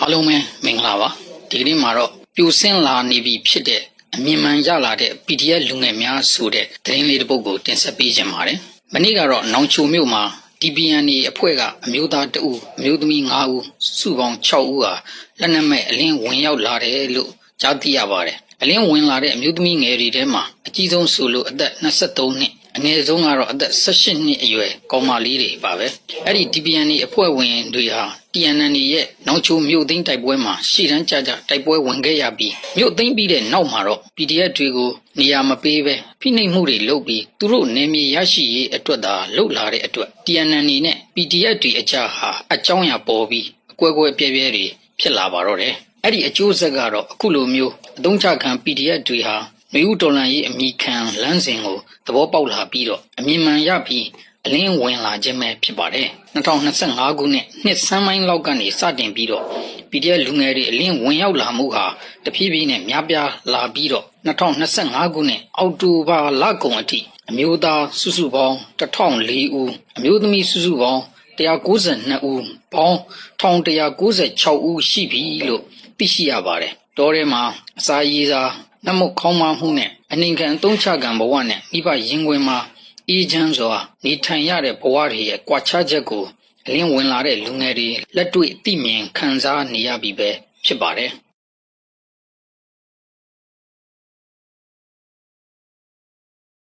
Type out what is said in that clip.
အားလုံးပဲမင်္ဂလာပါဒီကနေ့မှာတော့ပြိုစင်းလာနေပြီဖြစ်တဲ့အမြင်မှန်ရလာတဲ့ PDF လူငယ်များဆိုတဲ့သတင်းလေးတစ်ပုဒ်ကိုတင်ဆက်ပေးခြင်းပါတယ်မနေ့ကတော့နောင်ချိုမြို့မှာ DPN အဖွဲ့ကအမျိုးသား2ဦးအမျိုးသမီး5ဦးစုပေါင်း6ဦးဟာလက်နက်မဲ့အလင်းဝင်ရောက်လာတယ်လို့ကြားသိရပါတယ်အလင်းဝင်လာတဲ့အမျိုးသမီးငယ်တွေထဲမှာအကြီးဆုံးဆိုလို့အသက်23နှစ်အငယ်ဆုံးကတော့အသက်18နှစ်အရွယ်ကောင်မလေးတွေပါပဲအဲ့ဒီ DPN အဖွဲ့ဝင်တွေဟာ TNN ရဲ့နောက်ချိုမြို့သိမ်းတိုက်ပွဲမှာရှေ့တန်းကြကြတိုက်ပွဲဝင်ခဲ့ရပြီးမြို့သိမ်းပြီးတဲ့နောက်မှာတော့ PDF တွေကိုနေရာမပေးပဲဖိနှိပ်မှုတွေလုပ်ပြီးသူတို့နေမြေရရှိရေးအတွက်သာလှုပ်လာတဲ့အတွက် TNN နဲ့ PDF တွေအကြဟာအကြောင်းအရာပေါ်ပြီးအကွဲကွဲပြဲပြဲတွေဖြစ်လာပါတော့တယ်အဲ့ဒီအကျိုးဆက်ကတော့အခုလိုမျိုးအသုံးချခံ PDF တွေဟာမြို့တော်လန်ရေးအမိခံလမ်းစဉ်ကိုသဘောပေါက်လာပြီးတော့အမြင်မှန်ရပြီး အလင်းဝင်လာခြင်းပဲဖြစ်ပါတယ်2025ခုနှစ်နှစ်ဆန်းပိုင်းလောက်ကနေစတင်ပြီးတော့ PDF လူငယ်တွေအလင်းဝင်ရောက်လာမှုဟာတဖြည်းဖြည်းနဲ့များပြားလာပြီးတော့2025ခုနှစ်အောက်တိုဘာလကုန်အထိအမျိုးသားစုစုပေါင်း1004ဦးအမျိုးသမီးစုစုပေါင်း192ဦးပေါင်း1196ဦးရှိပြီလို့သိရှိရပါတယ်တောထဲမှာအစာရည်စာနှမုတ်ခေါင်းမမှုနဲ့အနှင်ခံအသုံးချကံဘဝနဲ့မိဘရင်ခွင်မှာ အေးချမ်းစွာနေထိုင်ရတဲ့ဘဝတွေရဲ့ကြွာချချက်ကိုအလင်းဝင်လာတဲ့လူငယ်တွေလက်တွေ့သိမြင်ခံစားနေရပြီပဲဖြစ်ပါတယ်